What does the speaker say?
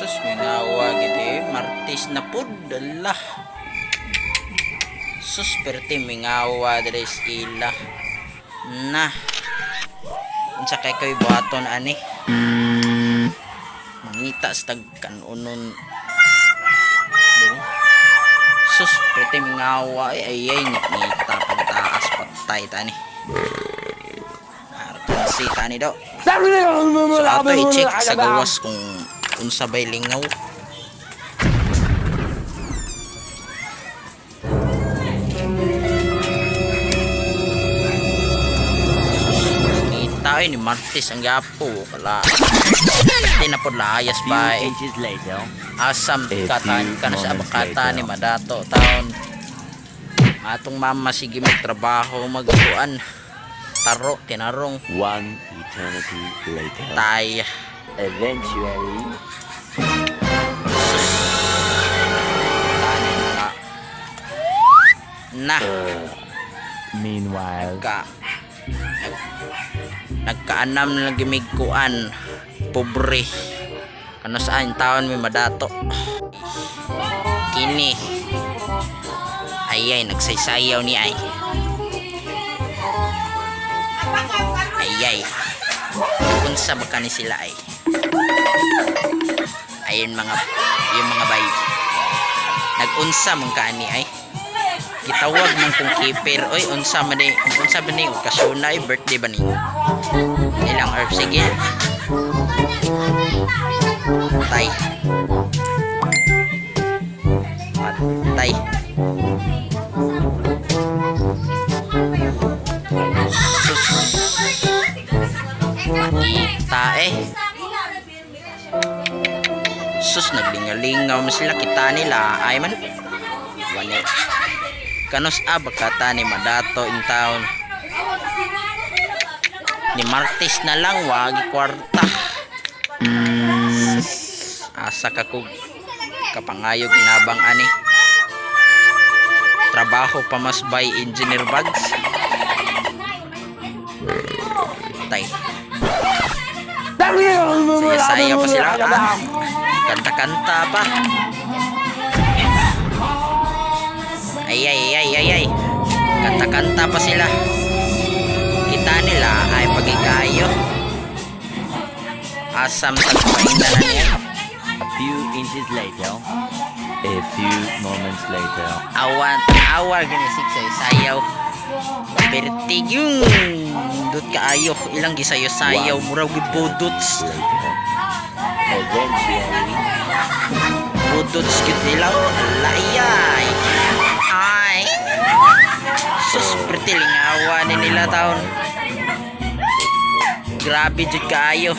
Sus, may ngawa gidi. Martis na pud. Dala. Sus, perti may ngawa diri sa ila. Na. Unsa kay koy buhaton ani? Mangita sa tagkanunon. Dili. Sus, perti may ngawa. Ay, ay, ay, ngita pagtaas patay tani. Arkansi tani daw. So ato i-check sa gawas kung unsa bay lingaw. Kita ni Martis ang gapo kala. Di na ba eh. inches later, Asam A katan few kana sa abakata ni Madato taon. Atong mama sige magtrabaho magkuan. Taro tinarong one eternity later. tay. Eventually, Na. Meanwhile, ka nagkaanam na gimigkuan pobre. Kano saan taon may madato. Kini. Ayay nagsaysayaw ni ay. Ayay. Unsa ba kani sila ay ayun mga yung mga bay. Nagunsa man kaani ay. Gitawag man kong keeper. Oy unsa man ni unsa ba ni okasyon ay birthday ba ni? Ilang herb sige. Patay. Patay. Sus. Eh sus naglingalingaw sila kita nila ay man. Wani. Kanos abakata ni madato in town. Ni Martis na lang wagi kwarta asa ka kog kapangayo ginabang ani. Trabaho pa mas by engineer bags. Tay. Saya-saya pa sila ah. Kanta-kanta pa. Ay ay ay ay ay. Kanta-kanta pa sila. Kita nila ay pagikayo asam tagpahinda na niya. A few inches later, a few moments later, awan awar ginisig sa sayaw. Pertig yung dut kaayo ilang gisayo sayaw muraw gibudots later, eventually, budots gid nila layay ay. Sus perti lingawa ni nila taon. Grabe jud kaayo